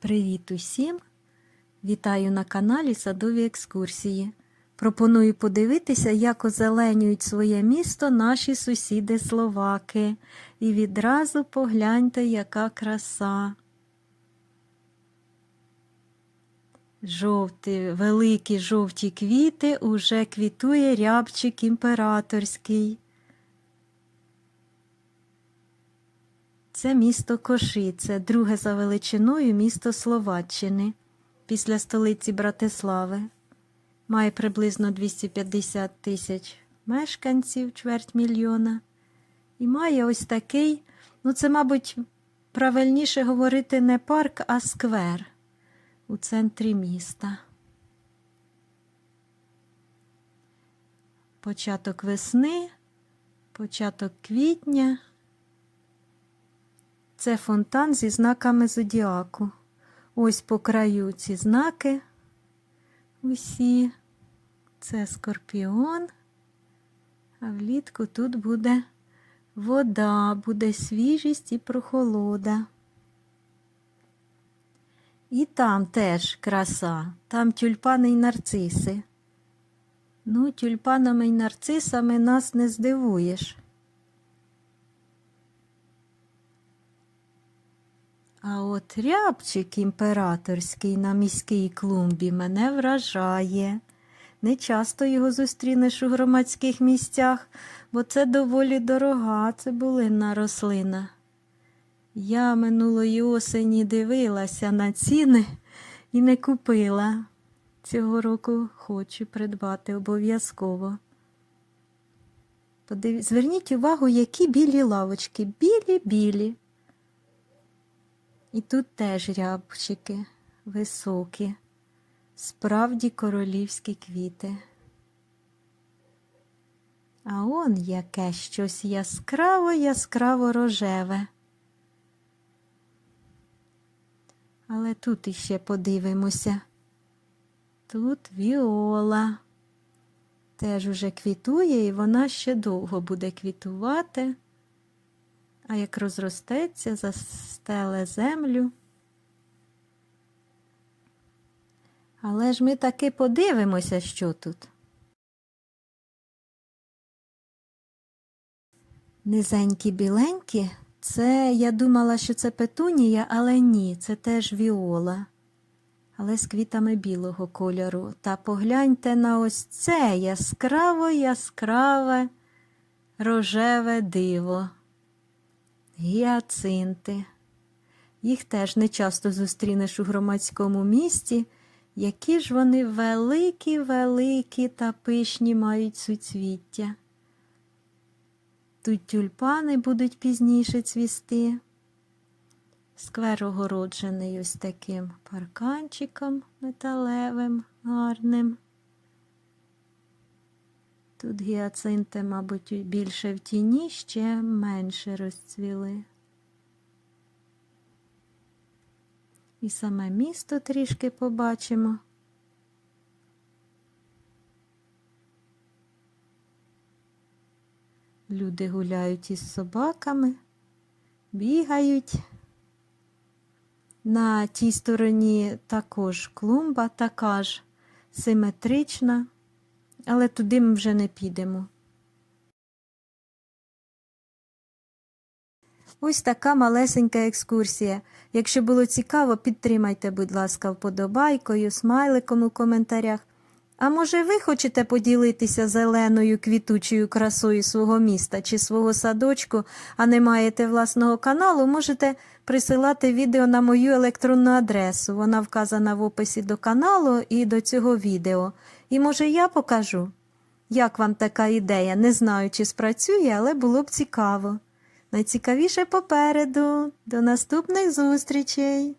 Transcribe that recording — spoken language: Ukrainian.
Привіт усім! Вітаю на каналі Садові екскурсії. Пропоную подивитися, як озеленюють своє місто наші сусіди словаки. І відразу погляньте, яка краса. Жовті, великі жовті квіти уже квітує рябчик імператорський. Це місто Кошице, друге за величиною місто Словаччини після столиці Братислави. Має приблизно 250 тисяч мешканців, чверть мільйона. І має ось такий, ну це, мабуть, правильніше говорити не парк, а сквер у центрі міста. Початок весни, початок квітня. Це фонтан зі знаками зодіаку. Ось по краю ці знаки. Усі. Це скорпіон. А влітку тут буде вода, буде свіжість і прохолода. І там теж краса, там тюльпани й нарциси. Ну, тюльпанами й нарцисами нас не здивуєш. А от рябчик імператорський на міській клумбі мене вражає. Не часто його зустрінеш у громадських місцях, бо це доволі дорога цибулинна рослина. Я минулої осені дивилася на ціни і не купила. Цього року хочу придбати обов'язково. Подив... Зверніть увагу, які білі лавочки. Білі-білі. І тут теж рябчики високі, справді королівські квіти. А он яке щось яскраво яскраво рожеве. Але тут іще подивимося. Тут віола. Теж уже квітує, і вона ще довго буде квітувати. А як розростеться, застеле землю. Але ж ми таки подивимося, що тут. Низенькі біленькі, це я думала, що це петунія, але ні, це теж віола. Але з квітами білого кольору. Та погляньте на ось це яскраво яскраве рожеве диво. Гіацинти. Їх теж не часто зустрінеш у громадському місті, які ж вони великі, великі та пишні мають суцвіття. Тут тюльпани будуть пізніше цвісти. Сквер огороджений ось таким парканчиком металевим, гарним. Тут гіацинти, мабуть, більше в тіні, ще менше розцвіли. І саме місто трішки побачимо. Люди гуляють із собаками, бігають. На тій стороні також клумба, така ж симетрична але туди ми вже не підемо. Ось така малесенька екскурсія. Якщо було цікаво, підтримайте, будь ласка, вподобайкою, смайликом у коментарях. А може, ви хочете поділитися зеленою квітучою красою свого міста чи свого садочку, а не маєте власного каналу, можете присилати відео на мою електронну адресу. Вона вказана в описі до каналу і до цього відео. І може я покажу, як вам така ідея. Не знаю, чи спрацює, але було б цікаво. Найцікавіше попереду. До наступних зустрічей!